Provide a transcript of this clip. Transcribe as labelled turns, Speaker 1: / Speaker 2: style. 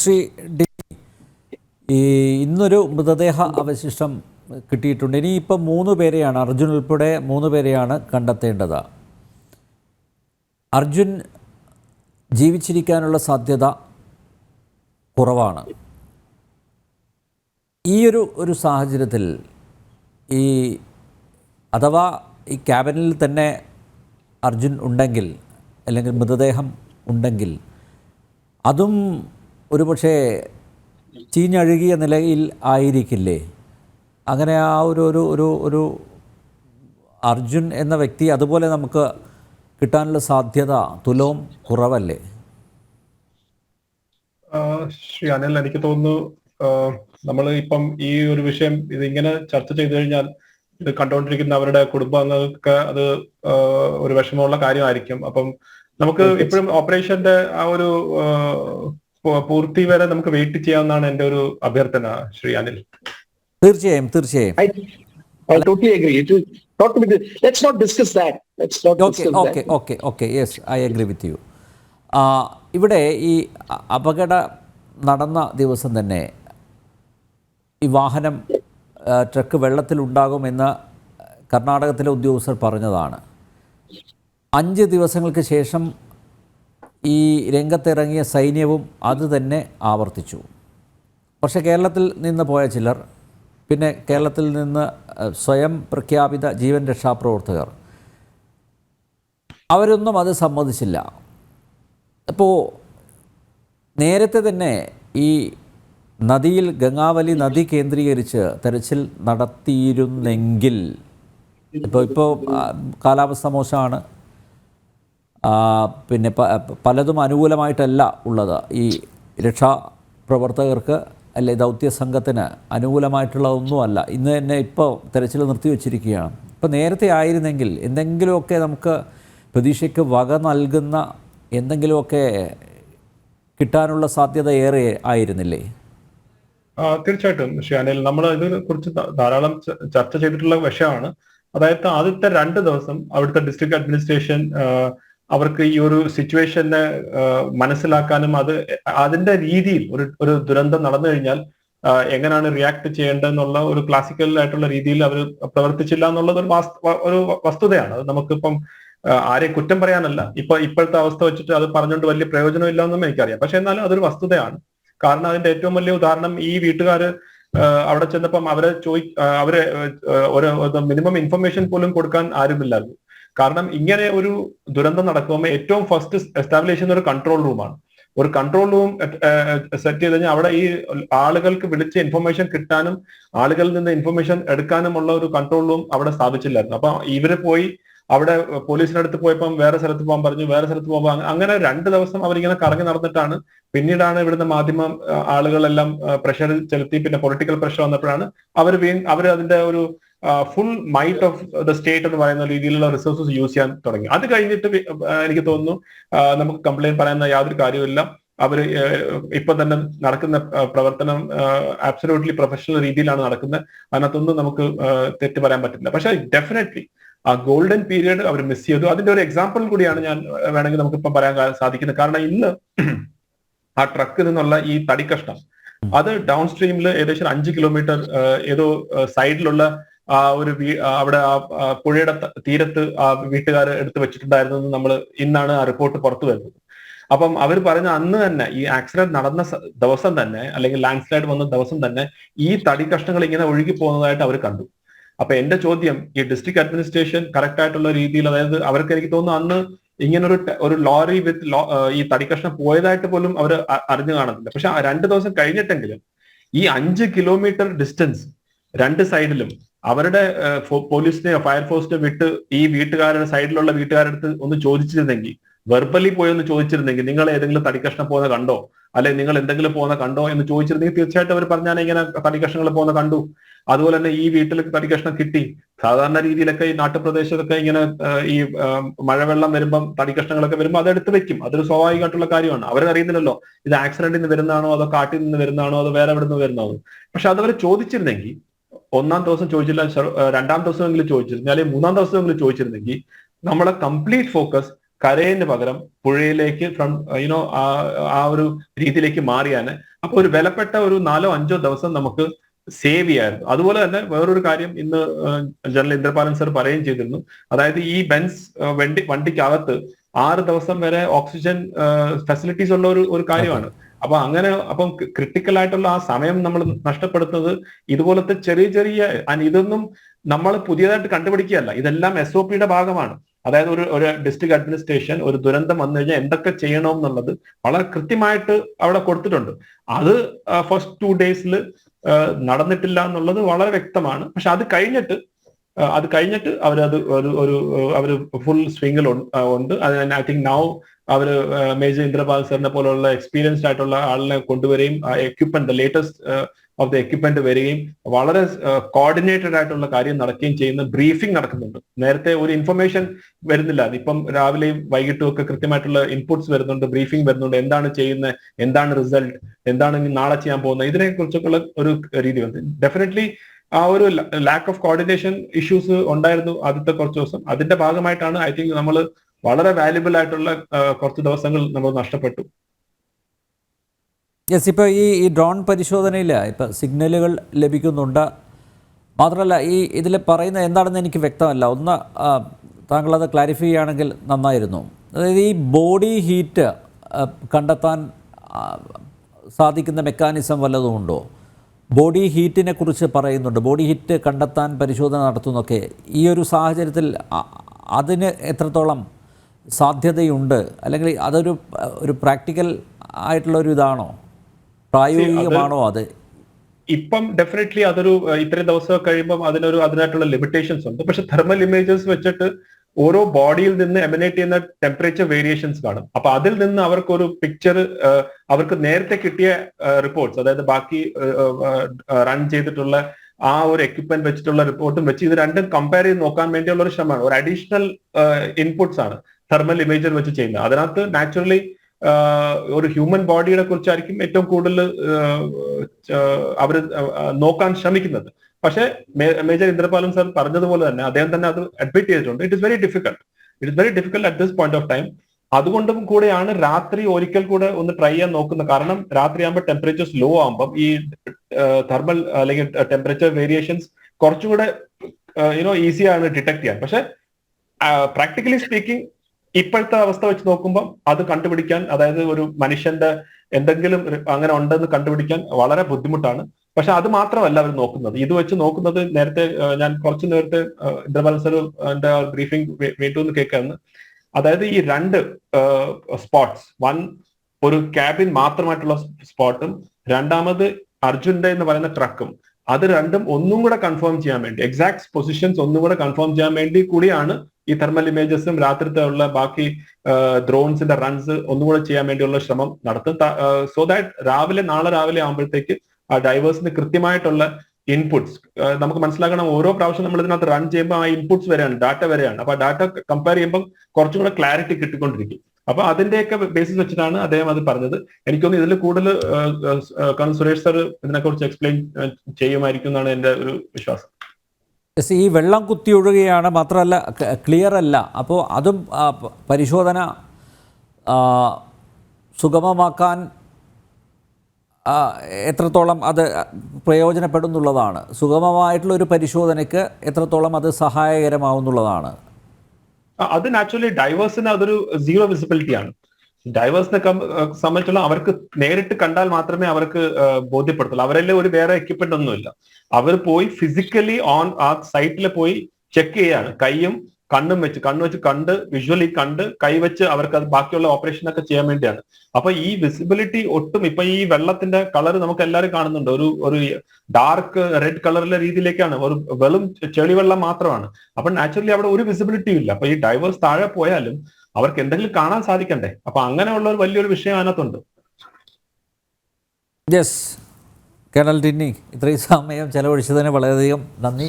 Speaker 1: Shri D. ഈ ഇന്നൊരു മൃതദേഹ അവശിഷ്ടം കിട്ടിയിട്ടുണ്ട്. ഇനിയിപ്പം മൂന്ന് പേരെയാണ് അർജുൻ ഉൾപ്പെടെ മൂന്ന് പേരെയാണ് കണ്ടെത്തേണ്ടത്. അർജുൻ ജീവിച്ചിരിക്കാനുള്ള സാധ്യത കുറവാണ്. ഈ ഒരു ഒരു സാഹചര്യത്തിൽ ഈ അഥവാ ഈ ക്യാബിനിൽ തന്നെ അർജുൻ ഉണ്ടെങ്കിൽ അല്ലെങ്കിൽ മൃതദേഹം ഉണ്ടെങ്കിൽ അതും ഒരുപക്ഷെ ചീഞ്ഞഴുകിയ നിലയിൽ ആയിരിക്കില്ലേ? അങ്ങനെ ആ ഒരു ഒരു ഒരു ഒരു അർജുൻ എന്ന വ്യക്തി അതുപോലെ നമുക്ക് കിട്ടാനുള്ള സാധ്യത തുലവും കുറവല്ലേ?
Speaker 2: ശ്രീ അനിൽ എനിക്ക് തോന്നുന്നു നമ്മൾ ഇപ്പം ഈ ഒരു വിഷയം ഇതിങ്ങനെ ചർച്ച ചെയ്തു കഴിഞ്ഞാൽ ഇത് കണ്ടുകൊണ്ടിരിക്കുന്ന അവരുടെ കുടുംബാംഗങ്ങൾക്ക് അത് ഒരു വിഷമമുള്ള കാര്യമായിരിക്കും. അപ്പം നമുക്ക് ഇപ്പോഴും ഓപ്പറേഷന്റെ ആ ഒരു പൂർത്തി വരെ നമുക്ക് വെയിറ്റ് ചെയ്യാവുന്നതാണ് എന്റെ ഒരു അഭ്യർത്ഥന ശ്രീ അനിൽ
Speaker 1: തീർച്ചയായും തീർച്ചയായും
Speaker 3: I, I totally agree. It will not to be. Let's not discuss that. Let's not
Speaker 1: okay
Speaker 3: discuss
Speaker 1: okay
Speaker 3: that.
Speaker 1: Okay okay yes I agree with you ഇവിടെ ഈ അപകട നടന്ന ദിവസം തന്നെ ഈ വാഹനം ട്രക്ക് ട്രക്ക് വെള്ളത്തിലുണ്ടാകുമെന്ന് കർണാടകത്തിലെ ഉദ്യോഗസ്ഥർ പറഞ്ഞതാണ് അഞ്ച് ദിവസങ്ങൾക്ക് ശേഷം ഈ രംഗത്തിറങ്ങിയ സൈന്യവും അതുതന്നെ ആവർത്തിച്ചു. പക്ഷേ കേരളത്തിൽ നിന്ന് പോയ ചിലർ പിന്നെ കേരളത്തിൽ നിന്ന് സ്വയം പ്രഖ്യാപിത ജീവൻ രക്ഷാപ്രവർത്തകർ അവരൊന്നും അത് സമ്മതിച്ചില്ല. അപ്പോൾ നേരത്തെ തന്നെ ഈ നദിയിൽ ഗംഗാവലി നദി കേന്ദ്രീകരിച്ച് തെരച്ചിൽ നടത്തിയിരുന്നെങ്കിൽ ഇപ്പോൾ ഇപ്പോൾ കാലാവസ്ഥ മോശമാണ്. പിന്നെ പലതും അനുകൂലമായിട്ടല്ല ഉള്ളത്. ഈ രക്ഷാപ്രവർത്തകർക്ക് അല്ലെ ദൗത്യ സംഘത്തിന് അനുകൂലമായിട്ടുള്ളതൊന്നുമല്ല. ഇന്ന് തന്നെ ഇപ്പോൾ തെരച്ചിൽ നിർത്തിവെച്ചിരിക്കുകയാണ് ഇപ്പോൾ നേരത്തെ ആയിരുന്നെങ്കിൽ എന്തെങ്കിലുമൊക്കെ നമുക്ക് പ്രതീക്ഷയ്ക്ക് വക നൽകുന്ന എന്തെങ്കിലുമൊക്കെ കിട്ടാനുള്ള സാധ്യത ഏറെ ആയിരുന്നില്ലേ?
Speaker 2: തീർച്ചയായിട്ടും ഷിയാനിൽ നമ്മൾ ഇതിനെ കുറിച്ച് ധാരാളം ചർച്ച ചെയ്തിട്ടുള്ള വിഷയമാണ്. അതായത് ആദ്യത്തെ രണ്ട് ദിവസം അവിടുത്തെ ഡിസ്ട്രിക്ട് അഡ്മിനിസ്ട്രേഷൻ അവർക്ക് ഈ ഒരു സിറ്റുവേഷനെ മനസ്സിലാക്കാനും അത് അതിന്റെ രീതിയിൽ ഒരു ഒരു ദുരന്തം നടന്നു കഴിഞ്ഞാൽ എങ്ങനെയാണ് റിയാക്ട് ചെയ്യേണ്ടതെന്നുള്ള ഒരു ക്ലാസിക്കൽ ആയിട്ടുള്ള രീതിയിൽ അവർ പ്രവർത്തിച്ചില്ല എന്നുള്ളത് ഒരു ഒരു വസ്തുതയാണ്. അത് നമുക്കിപ്പം ആരെ കുറ്റം പറയാനല്ല. ഇപ്പൊ ഇപ്പോഴത്തെ അവസ്ഥ വെച്ചിട്ട് അത് പറഞ്ഞുകൊണ്ട് വലിയ പ്രയോജനമില്ല എന്നും എനിക്കറിയാം. പക്ഷെ എന്നാലും അതൊരു വസ്തുതയാണ്. കാരണം അതിന്റെ ഏറ്റവും വലിയ ഉദാഹരണം ഈ വീട്ടുകാര് ആ, അവിടെ ചെന്നപ്പം അവരെ ചോദി അവരെ ഒരു മിനിമം ഇൻഫർമേഷൻ പോലും കൊടുക്കാൻ ആരുമില്ലായിരുന്നു. കാരണം ഇങ്ങനെ ഒരു ദുരന്തം നടക്കുമ്പോൾ ഏറ്റവും ഫസ്റ്റ് എസ്റ്റാബ്ലിഷ് ചെയ്യുന്ന ഒരു കൺട്രോൾ റൂമാണ് ഒരു കൺട്രോൾ റൂം സെറ്റ് ചെയ്ത് കഴിഞ്ഞാൽ അവിടെ ഈ ആളുകൾക്ക് വിളിച്ച് ഇൻഫർമേഷൻ കിട്ടാനും ആളുകളിൽ നിന്ന് ഇൻഫർമേഷൻ എടുക്കാനുമുള്ള ഒരു കൺട്രോൾ റൂം അവിടെ സ്ഥാപിച്ചില്ലായിരുന്നു. അപ്പൊ ഇവർ പോയി അവിടെ പോലീസിനടുത്ത് പോയപ്പം വേറെ സ്ഥലത്ത് പോകാൻ പറഞ്ഞു വേറെ സ്ഥലത്ത് പോകുമ്പോൾ അങ്ങനെ രണ്ട് ദിവസം അവരിങ്ങനെ കറങ്ങി നടന്നിട്ടാണ് പിന്നീടാണ് ഇവിടുന്ന് മാധ്യമ ആളുകളെല്ലാം പ്രഷർ ചെലുത്തി പിന്നെ പൊളിറ്റിക്കൽ പ്രഷർ വന്നപ്പോഴാണ് അവർ വീ അവർ അതിന്റെ ഒരു full might of the state എന്ന് പറയുന്ന രീതിയിലുള്ള റിസോഴ്സസ് യൂസ് ചെയ്യാൻ തുടങ്ങി. അത് കഴിഞ്ഞിട്ട് എനിക്ക് തോന്നുന്നു നമുക്ക് കംപ്ലൈന്റ് പറയുന്ന യാതൊരു കാര്യമില്ല അവർ ഇപ്പൊ തന്നെ നടക്കുന്ന പ്രവർത്തനം ആബ്സലൂട്ട്ലി പ്രൊഫഷണൽ രീതിയിലാണ് നടക്കുന്നത്. അതിനകത്തൊന്നും നമുക്ക് തെറ്റ് പറയാൻ പറ്റില്ല. പക്ഷെ ഡെഫിനറ്റ്ലി ആ ഗോൾഡൻ പീരീഡ് അവർ മിസ് ചെയ്തു. അതിന്റെ ഒരു എക്സാമ്പിൾ കൂടിയാണ് ഞാൻ വേണമെങ്കിൽ നമുക്ക് ഇപ്പം പറയാൻ സാധിക്കുന്നത്. കാരണം ഇന്ന് ആ ട്രക്കിൽ നിന്നുള്ള ഈ തടി കഷ്ണം അത് ഡൗൺ സ്ട്രീമിൽ ഏകദേശം അഞ്ച് കിലോമീറ്റർ ഏതോ സൈഡിലുള്ള ആ ഒരു അവിടെ ആ പുഴയുടെ തീരത്ത് ആ വീട്ടുകാർ എടുത്തു വെച്ചിട്ടുണ്ടായിരുന്നു എന്ന് നമ്മൾ ഇന്നാണ് ആ റിപ്പോർട്ട് പുറത്തു വരുന്നത്. അപ്പം അവർ പറഞ്ഞ അന്ന് തന്നെ ഈ ആക്സിഡന്റ് നടന്ന ദിവസം തന്നെ അല്ലെങ്കിൽ ലാൻഡ് സ്ലൈഡ് വന്ന ദിവസം തന്നെ ഈ തടി കഷ്ണങ്ങൾ ഇങ്ങനെ ഒഴുകി പോകുന്നതായിട്ട് അവർ കണ്ടു. അപ്പൊ എന്റെ ചോദ്യം ഈ ഡിസ്ട്രിക്ട് അഡ്മിനിസ്ട്രേഷൻ കറക്റ്റ് ആയിട്ടുള്ള രീതിയിൽ അതായത് അവർക്ക് എനിക്ക് തോന്നുന്നു അന്ന് ഇങ്ങനൊരു ഒരു ലോറി വിത്ത് ഈ തടിക്കഷ്ണം പോയതായിട്ട് പോലും അവർ അറിഞ്ഞു കാണുന്നില്ല പക്ഷെ രണ്ട് ദിവസം കഴിഞ്ഞിട്ടെങ്കിലും ഈ അഞ്ച് കിലോമീറ്റർ ഡിസ്റ്റൻസ് രണ്ട് സൈഡിലും അവരുടെ പോലീസിനെയോ ഫയർഫോഴ്സിനെ വിട്ട് ഈ വീട്ടുകാരുടെ സൈഡിലുള്ള വീട്ടുകാരുടെ അടുത്ത് ഒന്ന് ചോദിച്ചിരുന്നെങ്കിൽ വെർബലി പോയി ഒന്ന് ചോദിച്ചിരുന്നെങ്കിൽ നിങ്ങൾ ഏതെങ്കിലും തടിക്കഷ്ണം പോകുന്ന കണ്ടോ? അല്ലെ നിങ്ങൾ എന്തെങ്കിലും പോകുന്ന കണ്ടോ എന്ന് ചോദിച്ചിരുന്നെങ്കിൽ തീർച്ചയായിട്ടും അവർ പറഞ്ഞാൽ ഇങ്ങനെ തടിക്കഷ്ണങ്ങൾ പോകുന്ന കണ്ടു. അതുപോലെ തന്നെ ഈ വീട്ടിൽ തടിക്കഷ്ണം കിട്ടി. സാധാരണ രീതിയിലൊക്കെ ഈ നാട്ടുപ്രദേശത്തൊക്കെ ഇങ്ങനെ ഈ മഴവെള്ളം വരുമ്പം തടിക്കഷ്ണങ്ങളൊക്കെ വരുമ്പോൾ അതെടുത്ത് വെക്കും. അതൊരു സ്വാഭാവികമായിട്ടുള്ള കാര്യമാണ്. അവരറിയുന്നില്ലല്ലോ ഇത് ആക്സിഡന്റിൽ നിന്ന് വരുന്നതാണോ അതോ കാട്ടിൽ നിന്ന് വരുന്നതാണോ അതോ വേറെ എവിടെ നിന്ന് വരുന്നതാണോ പക്ഷെ അതവർ ചോദിച്ചിരുന്നെങ്കിൽ ഒന്നാം ദിവസം ചോദിച്ചില്ല രണ്ടാം ദിവസമെങ്കിലും ചോദിച്ചിരുന്നെങ്കിൽ അല്ലെങ്കിൽ മൂന്നാം ദിവസമെങ്കിലും ചോദിച്ചിരുന്നെങ്കിൽ നമ്മളെ കംപ്ലീറ്റ് ഫോക്കസ് കരയിന് പകരം പുഴയിലേക്ക് ഫ്രം യുനോ ആ ഒരു രീതിയിലേക്ക് മാറിയാണ്. അപ്പൊ ഒരു വിലപ്പെട്ട ഒരു നാലോ അഞ്ചോ ദിവസം നമുക്ക് സേവ് ചെയ്യായിരുന്നു അതുപോലെ തന്നെ വേറൊരു കാര്യം ഇന്ന് ജനറൽ ഇന്ദ്രപാലൻ സർ പറയുകയും ചെയ്തിരുന്നു. അതായത് ഈ ബെൻസ് വണ്ടി വണ്ടിക്കകത്ത് ആറ് ദിവസം വരെ ഓക്സിജൻ ഫെസിലിറ്റീസ് ഉള്ള ഒരു ഒരു കാര്യമാണ്. അപ്പൊ അങ്ങനെ അപ്പം ക്രിട്ടിക്കൽ ആയിട്ടുള്ള ആ സമയം നമ്മൾ നഷ്ടപ്പെടുത്തുന്നത് ഇതുപോലത്തെ ചെറിയ ചെറിയ ഇതൊന്നും നമ്മൾ പുതിയതായിട്ട് കണ്ടുപിടിക്കുകയല്ല. ഇതെല്ലാം എസ് ഒ പിയുടെ ഭാഗമാണ്. അതായത് ഒരു ഒരു ഡിസ്ട്രിക്ട് അഡ്മിനിസ്ട്രേഷൻ ഒരു ദുരന്തം വന്നു കഴിഞ്ഞാൽ എന്തൊക്കെ ചെയ്യണം എന്നുള്ളത് വളരെ കൃത്യമായിട്ട് അവിടെ കൊടുത്തിട്ടുണ്ട്. അത് ഫസ്റ്റ് ടു ഡേയ്സിൽ നടന്നിട്ടില്ല എന്നുള്ളത് വളരെ വ്യക്തമാണ്. പക്ഷെ അത് കഴിഞ്ഞിട്ട് അത് കഴിഞ്ഞിട്ട് അവരത് ഒരു ഒരു അവർ ഫുൾ സ്വിംഗിൽ ഉണ്ട്. അത് ഐ തിങ്ക് നൗ അവർ മേജർ ഇന്ദ്രപാൽ സാറിനെ പോലുള്ള എക്സ്പീരിയൻസ്ഡ് ആയിട്ടുള്ള ആളിനെ കൊണ്ടുവരികയും equipment latest of the equipment വരികയും വളരെ കോർഡിനേറ്റഡ് ആയിട്ടുള്ള കാര്യം നടക്കുകയും ചെയ്യുന്ന ബ്രീഫിംഗ് നടക്കുന്നുണ്ട്. നേരത്തെ ഒരു ഇൻഫർമേഷൻ വരുന്നില്ല. അതിപ്പം രാവിലെയും വൈകിട്ടും ഒക്കെ കൃത്യമായിട്ടുള്ള ഇൻപുട്സ് വരുന്നുണ്ട് ബ്രീഫിംഗ് വരുന്നുണ്ട്. എന്താണ് ചെയ്യുന്നത് എന്താണ് റിസൾട്ട് എന്താണ് നാളെ ചെയ്യാൻ പോകുന്നത് ഇതിനെ കുറിച്ചൊക്കെയുള്ള ഒരു രീതി വന്നു. ഡെഫിനറ്റ്ലി ആ ഒരു ലാക്ക് ഓഫ് കോർഡിനേഷൻ ഇഷ്യൂസ് ഉണ്ടായിരുന്നു ആദ്യത്തെ കുറച്ച് ദിവസം. അതിന്റെ ഭാഗമായിട്ടാണ് ഐ തിങ്ക് നമ്മൾ വളരെ വാല്യുബിൾ ആയിട്ടുള്ള കുറച്ച് ദിവസങ്ങൾ നമ്മൾ നഷ്ടപ്പെട്ടു.
Speaker 1: യെസ് ഇപ്പോൾ ഈ ഈ ഡ്രോൺ പരിശോധനയിൽ ഇപ്പോൾ സിഗ്നലുകൾ ലഭിക്കുന്നുണ്ട്. മാത്രമല്ല ഈ ഇതിൽ പറയുന്നത് എന്താണെന്ന് എനിക്ക് വ്യക്തമല്ല. ഒന്ന് താങ്കളത് ക്ലാരിഫൈ ചെയ്യുകയാണെങ്കിൽ നന്നായിരുന്നു. അതായത് ഈ ബോഡി ഹീറ്റ് കണ്ടെത്താൻ സാധിക്കുന്ന മെക്കാനിസം വല്ലതും ഉണ്ടോ? ബോഡി ഹീറ്റിനെ കുറിച്ച് പറയുന്നുണ്ട്. ബോഡി ഹീറ്റ് കണ്ടെത്താൻ പരിശോധന നടത്തുന്നൊക്കെ. ഈ ഒരു സാഹചര്യത്തിൽ അതിന് എത്രത്തോളം സാധ്യതയുണ്ട്? അല്ലെങ്കിൽ അതൊരു ഒരു പ്രാക്ടിക്കൽ ആയിട്ടുള്ള ഒരു ഇതാണോ? പ്രായോഗികമാണോ അത്
Speaker 2: ഇപ്പം ഡെഫിനറ്റ്ലി അതൊരു ഇത്രയും ദിവസം കഴിയുമ്പോൾ അതിനൊരു അതിനായിട്ടുള്ള ലിമിറ്റേഷൻസ് ഉണ്ട്. പക്ഷെ തെർമൽ ഇമേജസ് വെച്ചിട്ട് ഓരോ ബോഡിയിൽ നിന്ന് എമിനേറ്റ് ചെയ്യുന്ന ടെമ്പറേച്ചർ വേരിയേഷൻസ് കാണും. അപ്പൊ അതിൽ നിന്ന് അവർക്ക് ഒരു പിക്ചർ അവർക്ക് നേരത്തെ കിട്ടിയ റിപ്പോർട്ട്സ് അതായത് ബാക്കി റൺ ചെയ്തിട്ടുള്ള ആ ഒരു എക്യുപ്മെന്റ് വെച്ചിട്ടുള്ള റിപ്പോർട്ടും വെച്ച് ഇത് രണ്ടും കമ്പയർ ചെയ്ത് നോക്കാൻ വേണ്ടിയുള്ള ഒരു ശ്രമമാണ്. ഒരു അഡീഷണൽ ഇൻപുട്സ് ആണ് തെർമൽ ഇമേജർ വെച്ച് ചെയ്യുന്നത്. അതിനകത്ത് നാച്ചുറലി ഒരു ഹ്യൂമൻ ബോഡിയെ കുറിച്ചായിരിക്കും ഏറ്റവും കൂടുതൽ അവർ നോക്കാൻ ശ്രമിക്കുന്നത്. പക്ഷേ മേജർ ഇന്ദ്രപാലൻ സാർ പറഞ്ഞതുപോലെ തന്നെ അദ്ദേഹം തന്നെ അത് അഡ്മിറ്റ് ചെയ്തിട്ടുണ്ട്. It is very difficult it is very difficult at this point of time അതുകൊണ്ടും കൂടെയാണ് രാത്രി ഒരിക്കൽ കൂടെ ഒന്ന് ട്രൈ ചെയ്യാൻ നോക്കുന്നത്. കാരണം രാത്രി ആകുമ്പോൾ ടെമ്പറേച്ചേഴ്സ് ലോ ആകുമ്പം ഈ തെർമൽ അല്ലെങ്കിൽ ടെമ്പറേച്ചർ വേരിയേഷൻസ് കുറച്ചുകൂടെ യുനോ ഈസിയാണ് ഡിറ്റക്ട് ചെയ്യാൻ. പക്ഷെ പ്രാക്ടിക്കലി സ്പീക്കിംഗ് ഇപ്പോഴത്തെ അവസ്ഥ വെച്ച് നോക്കുമ്പോൾ അത് കണ്ടുപിടിക്കാൻ അതായത് ഒരു മനുഷ്യന്റെ എന്തെങ്കിലും അങ്ങനെ ഉണ്ടെന്ന് കണ്ടുപിടിക്കാൻ വളരെ ബുദ്ധിമുട്ടാണ്. പക്ഷെ അത് മാത്രമല്ല അവർ നോക്കുന്നത്. ഇത് വെച്ച് നോക്കുന്നത് നേരത്തെ ഞാൻ കുറച്ച് നേരത്തെ എന്റെ ബ്രീഫിംഗ് വീണ്ടും നിന്ന് കേൾക്കാന്ന് അതായത് ഈ രണ്ട് സ്പോട്ട്സ് വൺ ഒരു ക്യാബിൻ മാത്രമായിട്ടുള്ള സ്പോട്ടും രണ്ടാമത് അർജുന്റെ എന്ന് പറയുന്ന ട്രക്കും അത് രണ്ടും ഒന്നും കൂടെ കൺഫേം ചെയ്യാൻ വേണ്ടി എക്സാക്ട് പൊസിഷൻസ് ഒന്നും കൂടെ കൺഫേം ചെയ്യാൻ വേണ്ടി കൂടിയാണ് ഈ തെർമൽ ഇമേജസും രാത്രിത്തെ ഉള്ള ബാക്കി ഡ്രോൺസിന്റെ റൺസ് ഒന്നുകൂടെ ചെയ്യാൻ വേണ്ടിയുള്ള ശ്രമം നടത്തും. സോ ദാറ്റ് രാവിലെ നാളെ രാവിലെ ആകുമ്പോഴത്തേക്ക് ആ ഡൈവേഴ്സിന് കൃത്യമായിട്ടുള്ള ഇൻപുട്സ് നമുക്ക് മനസ്സിലാക്കണം ഓരോ പ്രാവശ്യം നമ്മൾ ഇതിനകത്ത് റൺ ചെയ്യുമ്പോൾ ആ ഇൻപുട്സ് വരെയാണ് ഡാറ്റ വരെയാണ്. അപ്പൊ ഡാറ്റ കമ്പയർ ചെയ്യുമ്പോൾ കുറച്ചും കൂടെ ക്ലാരിറ്റി കിട്ടിക്കൊണ്ടിരിക്കും. അപ്പൊ അതിന്റെയൊക്കെ ബേസിസ് വെച്ചിട്ടാണ് അദ്ദേഹം അത് പറഞ്ഞത്. എനിക്കൊന്ന് ഇതിൽ കൂടുതൽ കാരണം സുരേഷ് സാർ ഇതിനെക്കുറിച്ച് എക്സ്പ്ലെയിൻ ചെയ്യുമായിരിക്കും എന്നാണ് എന്റെ ഒരു വിശ്വാസം.
Speaker 1: ഈ വെള്ളം കുത്തി ഒഴുകുകയാണ് മാത്രമല്ല ക്ലിയർ അല്ല. അപ്പോൾ അതും പരിശോധന സുഗമമാക്കാൻ എത്രത്തോളം അത് പ്രയോജനപ്പെടുന്നുള്ളതാണ്. സുഗമമായിട്ടുള്ള ഒരു പരിശോധനയ്ക്ക് എത്രത്തോളം അത് സഹായകരമാവുന്നുള്ളതാണ്.
Speaker 2: അത് നാച്ചുറലി ഡൈവേഴ്സിന് അതൊരു സീറോ വിസിബിലിറ്റി ആണ്. ഡൈവേഴ്സിനെ സംബന്ധിച്ചുള്ള അവർക്ക് നേരിട്ട് കണ്ടാൽ മാത്രമേ അവർക്ക് ബോധ്യപ്പെടുത്തുള്ളൂ. അവരെല്ലാം ഒരു വേറെ എക്യുപ്മെന്റ് ഒന്നുമില്ല. അവർ പോയി ഫിസിക്കലി ഓൺ ആ സൈറ്റിൽ പോയി ചെക്ക് ചെയ്യാണ്. കൈയും കണ്ണും വെച്ച് കണ്ണു വെച്ച് കണ്ട് വിഷ്വലി കണ്ട് കൈ വെച്ച് അവർക്ക് അത് ബാക്കിയുള്ള ഓപ്പറേഷൻ ഒക്കെ ചെയ്യാൻ വേണ്ടിയാണ്. അപ്പൊ ഈ വിസിബിലിറ്റി ഒട്ടും ഇപ്പൊ ഈ വെള്ളത്തിന്റെ കളർ നമുക്ക് എല്ലാവരും കാണുന്നുണ്ട്. ഒരു ഒരു ഡാർക്ക് റെഡ് കളറിലെ രീതിയിലേക്കാണ്. ഒരു വെളും ചെളിവെള്ളം മാത്രമാണ്. അപ്പൊ നാച്ചുറലി അവിടെ ഒരു വിസിബിലിറ്റിയും ഇല്ല. അപ്പൊ ഈ ഡൈവേഴ്സ് താഴെ പോയാലും അവർക്ക് എന്തെങ്കിലും കാണാൻ സാധിക്കണ്ടേ? അപ്പൊ അങ്ങനെയുള്ള ഒരു വലിയൊരു വിഷയം അതിനകത്തുണ്ട്.
Speaker 1: യെസ് കേണൽ ടിന്നി ഇത്രയും സമയം ചെലവഴിച്ചതിന് വളരെയധികം നന്ദി.